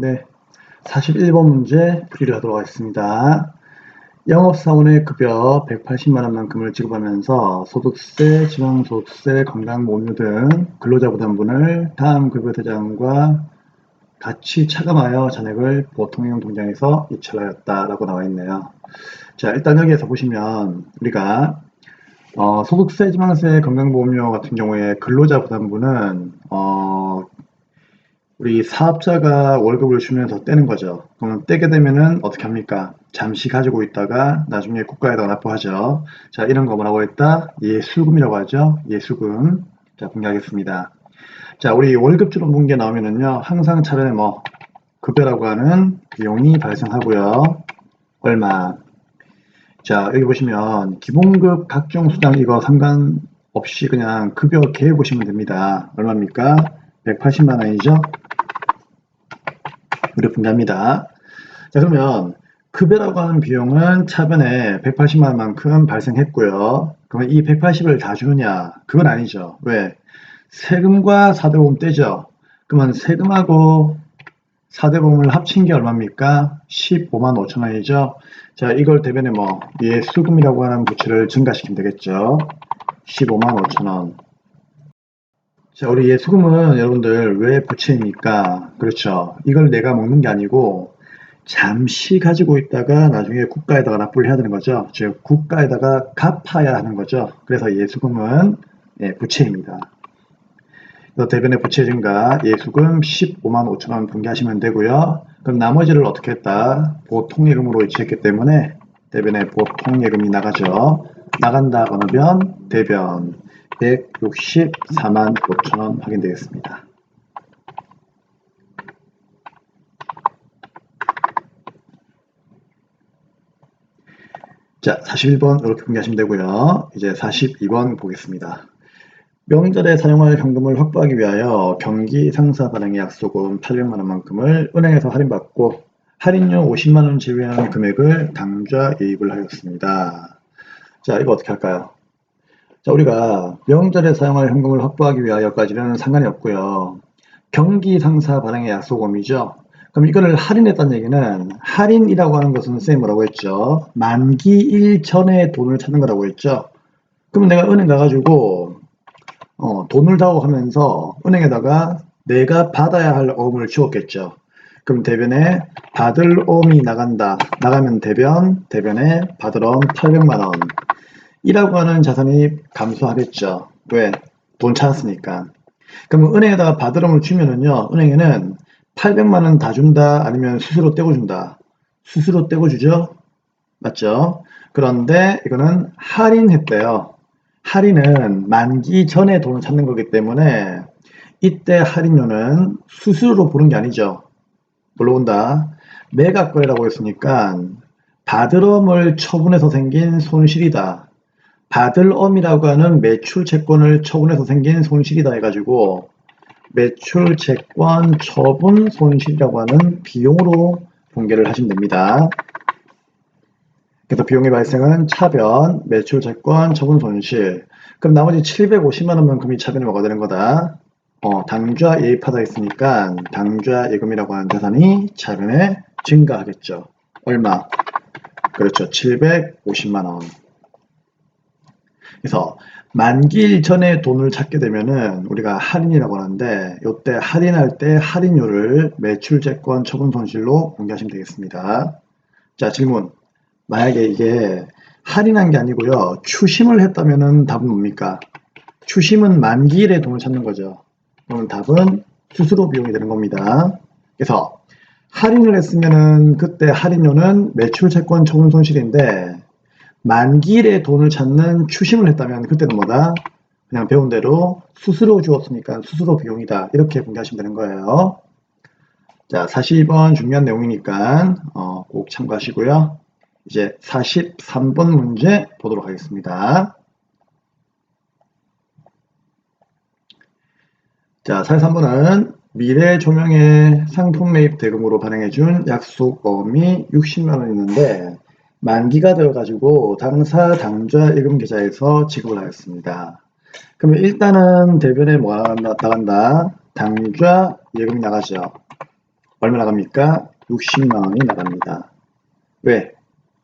네. 41번 문제 풀이를 하도록 하겠습니다. 영업사원의 급여 180만원만큼을 지급하면서 소득세, 지방소득세, 건강보험료 등 근로자부담분을 다음 급여 대장과 같이 차감하여 잔액을 보통형 통장에서 이체하였다라고 나와 있네요. 자, 일단 여기에서 보시면 우리가 어, 소득세, 지방세, 건강보험료 같은 경우에 근로자부담분은 어, 우리 사업자가 월급을 주면서 떼는 거죠. 그러면 떼게 되면은 어떻게 합니까? 잠시 가지고 있다가 나중에 국가에다 납부하죠. 자, 이런 거 뭐라고 했다? 예수금이라고 하죠. 예수금. 자, 공개하겠습니다. 자, 우리 월급주로 문게 나오면은요, 항상 차례 뭐, 급여라고 하는 비용이 발생하고요. 얼마? 자, 여기 보시면 기본급 각종 수당 이거 상관없이 그냥 급여 계획 보시면 됩니다. 얼마입니까? 180만 원이죠? 우리 분자입니다. 자, 그러면 급여라고 하는 비용은 차변에 180만 원만큼 발생했고요. 그러면 이 180을 다 주느냐? 그건 아니죠. 왜? 세금과 사대보험 떼죠. 그러면 세금하고 사대보험을 합친 게 얼마입니까? 15만 5천 원이죠. 자, 이걸 대변에 뭐 예수금이라고 하는 부채를 증가시키면 되겠죠. 15만 5천 원. 자, 우리 예수금은 여러분들 왜 부채입니까? 그렇죠. 이걸 내가 먹는 게 아니고 잠시 가지고 있다가 나중에 국가에다가 납부를 해야 되는 거죠. 즉 국가에다가 갚아야 하는 거죠. 그래서 예수금은 예, 부채입니다. 대변의 부채 증가 예수금 15만 5천 원 분개하시면 되고요. 그럼 나머지를 어떻게 했다? 보통 예금으로 이체했기 때문에 대변에 보통 예금이 나가죠. 나간다 그러면 대변 164만 5천 원 확인되겠습니다. 자, 41번 이렇게 공개하시면 되고요. 이제 42번 보겠습니다. 명절에 사용할 현금을 확보하기 위하여 경기 상사 발행의 약속금 800만 원만큼을 은행에서 할인받고 할인료 50만 원 제외한 금액을 당좌 예입을 하였습니다. 자, 이거 어떻게 할까요? 자, 우리가 명절에 사용할 현금을 확보하기 위하여까지는 상관이 없고요. 경기 상사 발행의 약속금이죠. 그럼 이거를 할인했다는 얘기는 할인이라고 하는 것은 선생님 뭐라고 했죠? 만기 일 전에 돈을 찾는 거라고 했죠. 그러면 내가 은행 가가지고 어, 돈을 다고 하면서 은행에다가 내가 받아야 할 어음을 주었겠죠. 그럼 대변에 받을 어음이 나간다. 나가면 대변, 대변에 받을 어음 800만 원. 이라고 하는 자산이 감소하겠죠. 왜? 돈 찾았으니까. 그러면 은행에다가 어음을 주면은요. 은행에는 800만 원 다 준다 아니면 수수료 떼고 준다. 수수료 떼고 주죠. 맞죠? 그런데 이거는 할인했대요. 할인은 만기 전에 돈을 찾는 거기 때문에 이때 할인료는 수수료로 보는 게 아니죠. 물러온다. 매각거래라고 했으니까 받을엄을 처분해서 생긴 손실이다. 받을 엄이라고 하는 매출 채권을 처분해서 생긴 손실이다 해가지고 매출 채권 처분 손실이라고 하는 비용으로 공개를 하시면 됩니다. 그래서 비용의 발생은 차변, 매출 채권, 처분 손실. 그럼 나머지 750만 원만큼이 차변이 뭐가 되는 거다? 어, 당좌 예입하다 했으니까 당좌 예금이라고 하는 자산이 차변에 증가하겠죠. 얼마? 그렇죠. 750만 원. 그래서 만기일 전에 돈을 찾게 되면은 우리가 할인이라고 하는데 이때 할인할 때 할인료를 매출채권 처분 손실로 공개하시면 되겠습니다. 자 질문 만약에 이게 할인한 게 아니고요 추심을 했다면은 답은 뭡니까? 추심은 만기일에 돈을 찾는 거죠. 그러면 답은 수수료 비용이 되는 겁니다. 그래서 할인을 했으면은 그때 할인료는 매출채권 처분 손실인데 만기일에 돈을 찾는 추심을 했다면 그때는 뭐다? 그냥 배운 대로 수수료 주었으니까 수수료 비용이다. 이렇게 공개하시면 되는 거예요. 자, 42번 중요한 내용이니까 어, 꼭 참고하시고요. 이제 43번 문제 보도록 하겠습니다. 자, 43번은 미래 조명의 상품 매입 대금으로 발행해준 약속금이 60만 원 있는데 만기가 되어가지고 당사 당좌 예금 계좌에서 지급을 하였습니다. 그러면 일단은 대변에 뭐가 나간다? 당좌 예금이 나가죠. 얼마 나갑니까? 60만 원이 나갑니다. 왜?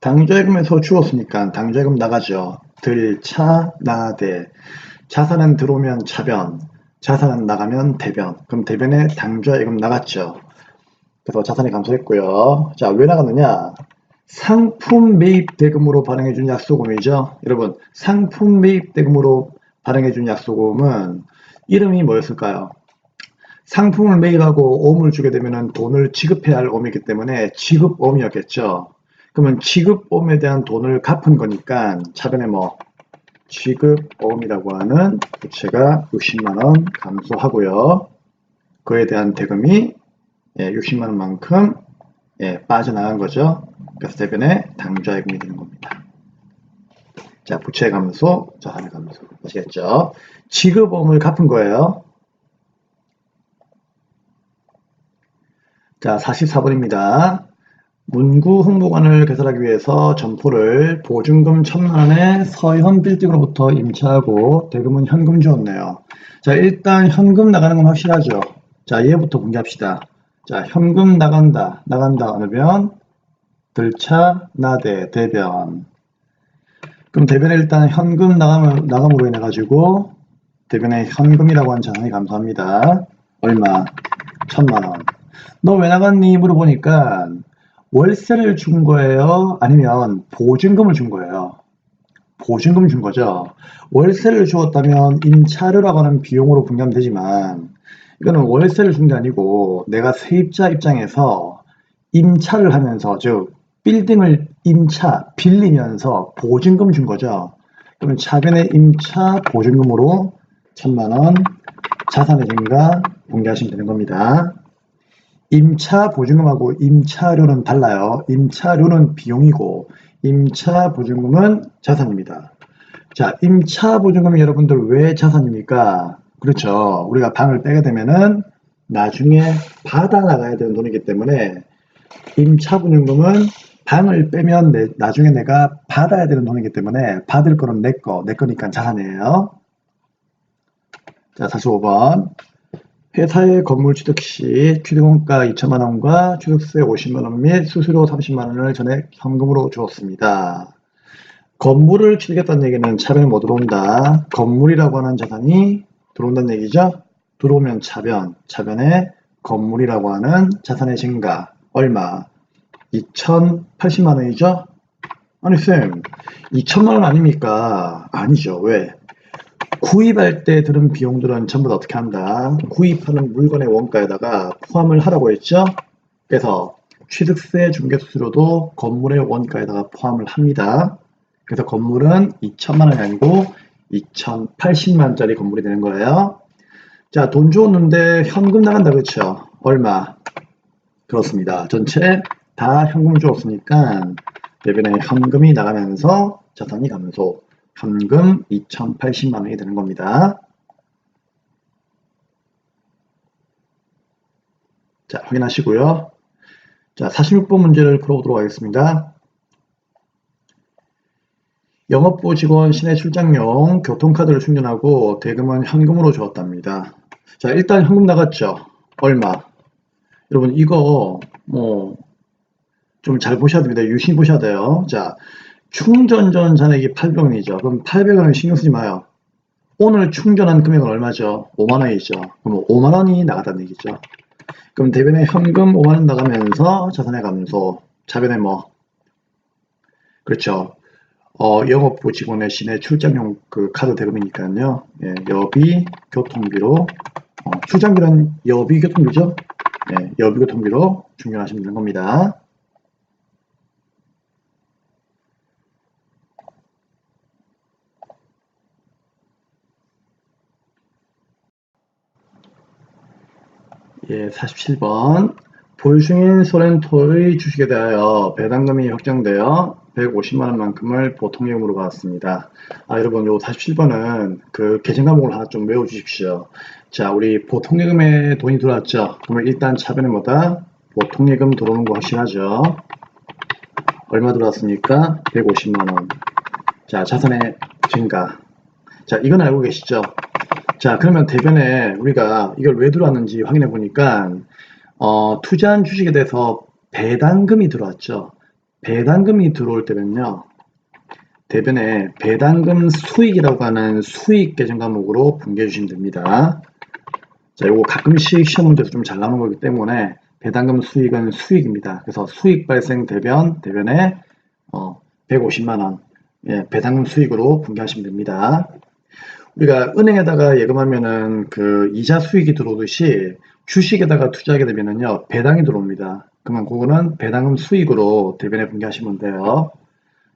당좌 예금에서 주었으니까 당좌 예금 나가죠. 들 차 나대 자산은 들어오면 차변 자산은 나가면 대변 그럼 대변에 당좌 예금 나갔죠. 그래서 자산이 감소했고요. 자, 왜 나갔느냐? 상품 매입 대금으로 발행해준 약소금이죠. 여러분, 상품 매입 대금으로 발행해준 약소금은 이름이 뭐였을까요? 상품을 매입하고 오음을 주게 되면 돈을 지급해야 할 오음이기 때문에 지급오음이었겠죠. 그러면 지급오음에 대한 돈을 갚은 거니까 차변에 뭐 지급오음이라고 하는 부채가 60만원 감소하고요. 그에 대한 대금이 예, 60만 원만큼 예, 빠져나간 거죠. 그래서 대변에 당좌예금이 되는 겁니다. 자, 부채 감소, 자산의 감소. 아시겠죠? 지급보험을 갚은 거예요. 자, 44번입니다. 문구 홍보관을 개설하기 위해서 점포를 보증금 1천만 원에 서현 빌딩으로부터 임차하고 대금은 현금 주었네요. 자, 일단 현금 나가는 건 확실하죠. 자, 얘부터 공개합시다. 자, 현금 나간다. 나간다. 변? 들차, 나대, 대변. 그럼 대변에 일단 현금 나감, 나감으로 인해 가지고 대변에 현금이라고 하는 자산이 감소합니다. 얼마? 천만 원. 너 왜 나갔니? 물어보니까 월세를 준 거예요? 아니면 보증금을 준 거예요? 보증금 준 거죠. 월세를 주었다면 임차료라고 하는 비용으로 분류하면 되지만 이거는 월세를 준 게 아니고 내가 세입자 입장에서 임차를 하면서 즉 빌딩을 임차 빌리면서 보증금 준 거죠. 그러면 차변의 임차 보증금으로 천만 원 자산의 증가 공개하시면 되는 겁니다. 임차 보증금하고 임차료는 달라요. 임차료는 비용이고 임차 보증금은 자산입니다. 자, 임차 보증금이 여러분들 왜 자산입니까? 그렇죠. 우리가 방을 빼게 되면은 나중에 받아 나가야 되는 돈이기 때문에 임차 보증금은 방을 빼면 내, 나중에 내가 받아야 되는 돈이기 때문에 받을 거는 내 거, 내 거니까 자산이에요. 자, 45번. 회사의 건물 취득 시 취득원가 2천만 원과 취득세 50만 원 및 수수료 30만 원을 전액 현금으로 주었습니다. 건물을 취득했다는 얘기는 차변에 뭐 들어온다? 건물이라고 하는 자산이 들어온다는 얘기죠? 들어오면 차변, 차변에 건물이라고 하는 자산의 증가 얼마? 2,080만 원이죠? 아니 쌤, 2천만 원 아닙니까? 아니죠. 왜? 구입할 때 들은 비용들은 전부 다 어떻게 한다? 구입하는 물건의 원가에다가 포함을 하라고 했죠? 그래서 취득세 중개수수료도 건물의 원가에다가 포함을 합니다. 그래서 건물은 2천만 원이 아니고 2,080만짜리 건물이 되는 거예요. 자, 돈 주었는데 현금 나간다, 그렇죠? 얼마? 그렇습니다. 전체 다 현금 주었으니까 대변에 현금이 나가면서 자산이 감소. 현금 2,080만 원이 되는 겁니다. 자, 확인하시고요. 자, 46번 문제를 풀어보도록 하겠습니다. 영업부 직원 시내 출장용 교통카드를 충전하고 대금은 현금으로 주었답니다. 자, 일단 현금 나갔죠? 얼마? 여러분, 이거 뭐 좀 잘 보셔야 됩니다. 유심히 보셔야 돼요. 자, 충전 전 잔액이 800원이죠. 그럼 800원을 신경 쓰지 마요. 오늘 충전한 금액은 얼마죠? 5만원이죠. 그럼 5만원이 나갔다는 얘기죠. 그럼 대변에 현금 5만원 나가면서 자산의 감소, 자변에 뭐, 그렇죠. 어, 영업부 직원의 시내 출장용 그 카드 대금이니까요. 예, 여비 교통비로, 어, 출장비는 여비 교통비죠. 예, 여비 교통비로 충전하시면 되는 겁니다. 예, 47번. 볼중인 소렌토의 주식에 대하여 배당금이 확정되어 150만원만큼을 보통예금으로 받았습니다. 아, 여러분, 요 47번은 그 계정 과목을 하나 좀 외워주십시오. 자, 우리 보통예금에 돈이 들어왔죠? 그러면 일단 차변에 뭐다? 보통예금 들어오는 거 확실하죠? 얼마 들어왔습니까? 150만원. 자, 자산의 증가. 자, 이건 알고 계시죠? 자, 그러면 대변에 우리가 이걸 왜 들어왔는지 확인해 보니까 어, 투자한 주식에 대해서 배당금이 들어왔죠. 배당금이 들어올 때는요. 대변에 배당금 수익이라고 하는 수익 계정 과목으로 분개해 주시면 됩니다. 자, 이거 가끔씩 시험 문제에서 좀 잘 나오는 거기 때문에 배당금 수익은 수익입니다. 그래서 수익 발생 대변, 대변에 어, 150만 원 예, 배당금 수익으로 분개하시면 됩니다. 우리가 은행에다가 예금하면은 그 이자 수익이 들어오듯이 주식에다가 투자하게 되면은요 배당이 들어옵니다. 그러면 그거는 배당금 수익으로 대변에 분개하시면 돼요.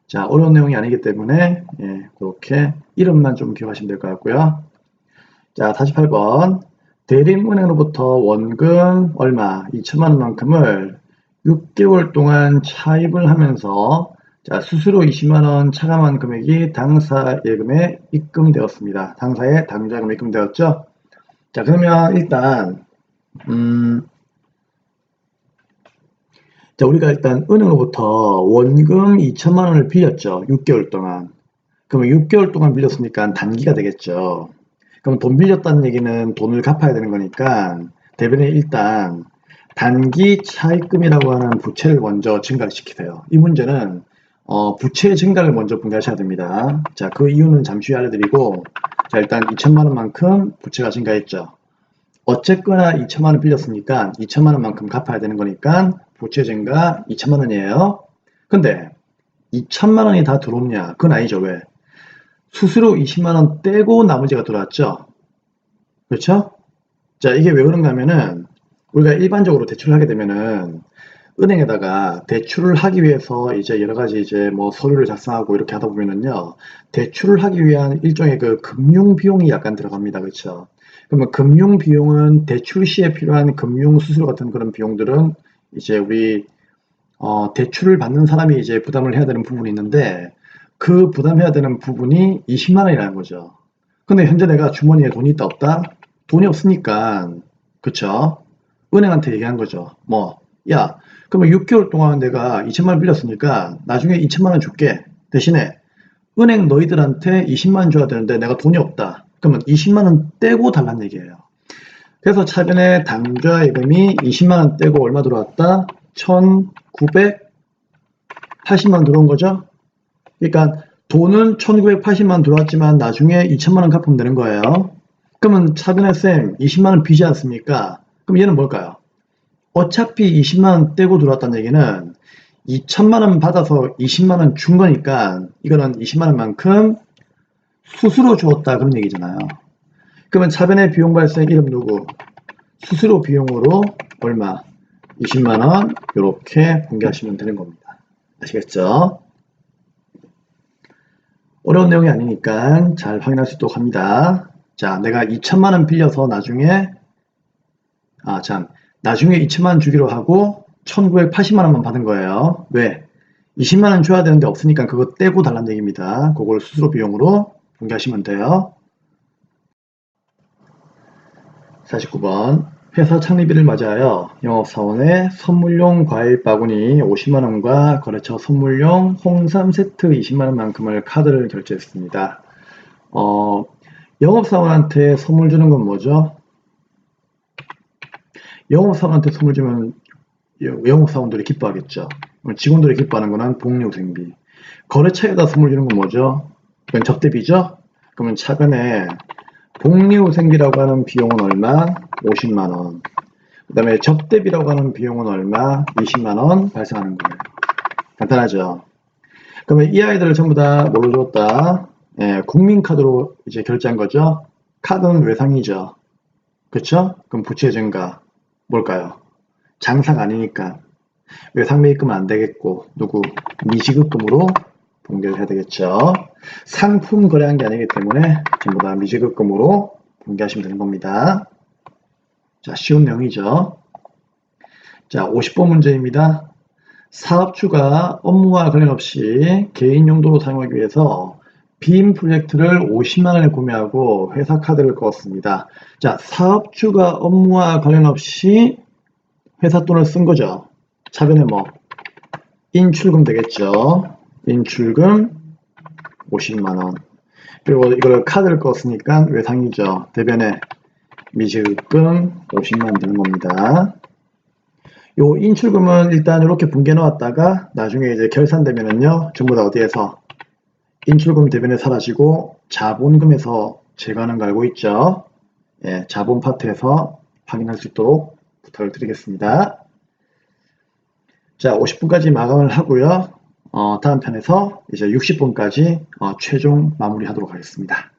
자 어려운 내용이 아니기 때문에 예, 그렇게 이름만 좀 기억하시면 될 것 같고요. 자 48번 대림은행으로부터 원금 얼마 2천만 원만큼을 6개월 동안 차입을 하면서 자, 수수료 20만원 차감한 금액이 당사 예금에 입금되었습니다. 당사의 당좌금에 입금되었죠? 자, 그러면 일단, 음, 자, 우리가 일단 은행으로부터 원금 2천만원을 빌렸죠. 6개월 동안. 그러면 6개월 동안 빌렸으니까 단기가 되겠죠. 그럼 돈 빌렸다는 얘기는 돈을 갚아야 되는 거니까 대변에 일단 단기 차입금이라고 하는 부채를 먼저 증가를 시키세요. 이 문제는 어, 부채 증가를 먼저 분개하셔야 됩니다. 자, 그 이유는 잠시 후에 알려드리고, 자, 일단 2천만 원만큼 부채가 증가했죠. 어쨌거나 2천만 원 빌렸으니까 2천만 원만큼 갚아야 되는 거니까 부채 증가 2천만 원이에요. 근데 2천만 원이 다 들어오냐? 그건 아니죠. 왜? 수수료 20만 원 떼고 나머지가 들어왔죠. 그렇죠? 자, 이게 왜 그런가 하면은 우리가 일반적으로 대출을 하게 되면은 은행에다가 대출을 하기 위해서 이제 여러 가지 이제 뭐 서류를 작성하고 이렇게 하다 보면은요 대출을 하기 위한 일종의 그 금융 비용이 약간 들어갑니다. 그렇죠? 그러면 금융 비용은 대출 시에 필요한 금융 수수료 같은 그런 비용들은 이제 우리 어 대출을 받는 사람이 이제 부담을 해야 되는 부분이 있는데 그 부담해야 되는 부분이 20만 원이라는 거죠. 근데 현재 내가 주머니에 돈이 있다 없다? 돈이 없으니까 그쵸 은행한테 얘기한 거죠. 뭐 야 그러면 6개월 동안 내가 2천만 원 빌렸으니까 나중에 2천만 원 줄게. 대신에 은행 너희들한테 20만 원 줘야 되는데 내가 돈이 없다. 그러면 20만 원 떼고 달란 얘기예요. 그래서 차변에 당좌 예금이 20만 원 떼고 얼마 들어왔다? 1980만 원 들어온 거죠. 그러니까 돈은 1980만 원 들어왔지만 나중에 2천만 원 갚으면 되는 거예요. 그러면 차변에 쌤 20만 원 빚이 않습니까? 그럼 얘는 뭘까요? 어차피 20만원 떼고 들어왔다는 얘기는 2천만원 받아서 20만원 준 거니까 이거는 20만원만큼 수수료 주었다 그런 얘기잖아요. 그러면 차변의 비용 발생 이름 누구? 수수료 비용으로 얼마? 20만원 이렇게 공개하시면 되는 겁니다. 아시겠죠? 어려운 내용이 아니니까 잘 확인할 수 있도록 합니다. 자, 내가 2천만원 빌려서 나중에 아, 참. 나중에 2천만 주기로 하고 1980만 원만 받은 거예요. 왜? 20만 원 줘야 되는데 없으니까 그거 떼고 달란 얘기입니다. 그걸 수수료 비용으로 공개하시면 돼요. 49번 회사 창립일을 맞이하여 영업사원의 선물용 과일 바구니 50만원과 거래처 선물용 홍삼 세트 20만원만큼을 카드를 결제했습니다. 어, 영업사원한테 선물 주는 건 뭐죠? 영업사원한테 선물 주면 영업사원들이 기뻐하겠죠. 직원들이 기뻐하는 거는 복리후생비. 거래처에다 선물 주는 건 뭐죠? 그건 접대비죠? 그러면 차변에 복리후생비라고 하는 비용은 얼마? 50만원. 그 다음에 접대비라고 하는 비용은 얼마? 20만원 발생하는 거예요. 간단하죠? 그러면 이 아이들을 전부 다 뭘로 줬다? 예, 국민카드로 이제 결제한 거죠? 카드는 외상이죠. 그쵸? 그럼 부채 증가. 뭘까요? 장사가 아니니까 외상매 입금은 안 되겠고 누구 미지급금으로 분개를 해야 되겠죠. 상품 거래한 게 아니기 때문에 전부 다 미지급금으로 분개하시면 되는 겁니다. 자, 쉬운 내용이죠. 자, 50번 문제입니다. 사업주가 업무와 관련 없이 개인 용도로 사용하기 위해서 빔 프로젝트를 50만 원에 구매하고 회사 카드를 그었습니다. 자, 사업주가 업무와 관련 없이 회사 돈을 쓴 거죠. 차변에 뭐 인출금 되겠죠. 인출금 50만 원. 그리고 이걸 카드를 껐으니까 외상이죠. 대변에 미지급금 50만 원 되는 겁니다. 요 인출금은 일단 이렇게 분개 놓았다가 나중에 이제 결산되면은요 전부 다 어디에서 인출금 대변에 사라지고 자본금에서 제거하는 거 알고 있죠? 예, 자본 파트에서 확인할 수 있도록 부탁을 드리겠습니다. 자, 50분까지 마감을 하고요. 어, 다음 편에서 이제 60분까지 어, 최종 마무리하도록 하겠습니다.